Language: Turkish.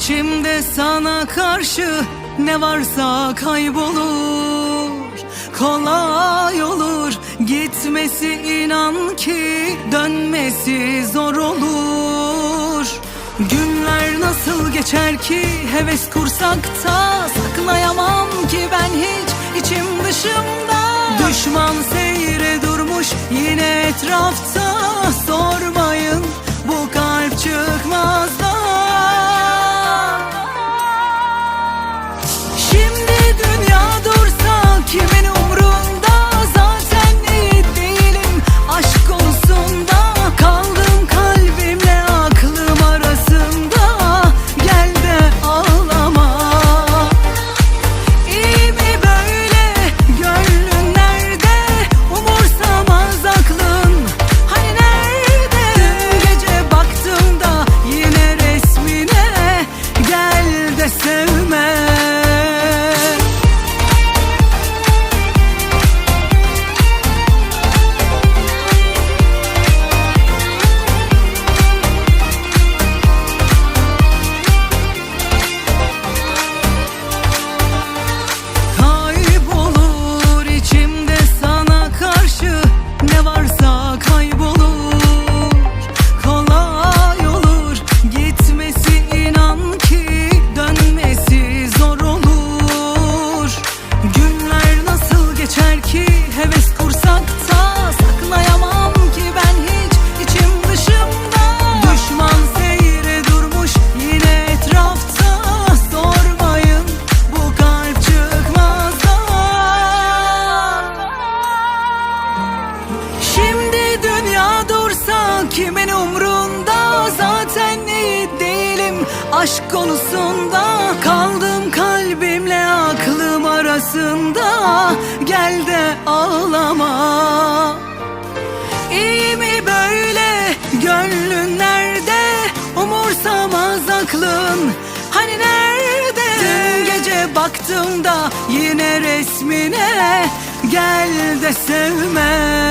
içimde sana karşı ne varsa kaybolur. Kolay olur gitmesi inan ki dönmesi zor olur. Günler nasıl geçer ki heves kursakta Saklayamam ki ben hiç içim dışımda. Düşman seyre durmuş yine etrafta Sormayın aşk konusunda Kaldım kalbimle aklım arasında. Gel de ağlama. İyi mi böyle? Gönlün nerede? Umursamaz aklın. Hani nerede? Dün gece baktığımda yine resmine. Gel de sevme